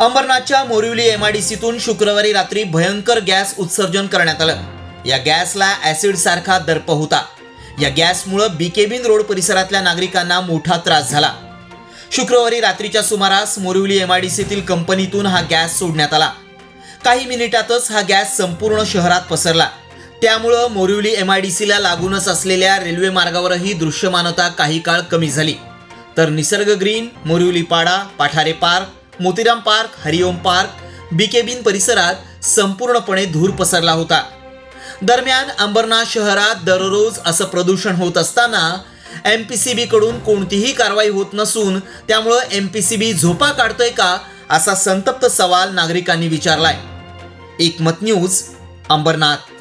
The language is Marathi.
अंबरनाथच्या मोरिवली एमआयडीसीतून शुक्रवारी रात्री भयंकर गॅस उत्सर्जन करण्यात आलं. या गॅसला ऍसिड सारखा दर्प होता. या गॅसमुळं बीकेबिन रोड परिसरातल्या नागरिकांना मोठा त्रास झाला. शुक्रवारी रात्रीच्या सुमारास मोरिवली एमआयडीसीतील कंपनीतून हा गॅस सोडण्यात आला. काही मिनिटातच हा गॅस संपूर्ण शहरात पसरला. त्यामुळं मोरिवली एमआयडीसीला लागूनच असलेल्या रेल्वे मार्गावरही दृश्यमानता काही काळ कमी झाली. तर Nisarg green Morivali Pada Pathare park Motiram park Hariom park बीकेबिन परिसरात संपूर्णपणे धूर पसरला होता. दरम्यान अंबरनाथ शहरात दररोज असं प्रदूषण होत असताना एम पी सी बीकडून कोणतीही कारवाई होत नसून त्यामुळं एम पी सी बी झोपा काढतोय का असा संतप्त सवाल नागरिकांनी विचारलाय. एकमत न्यूज अंबरनाथ.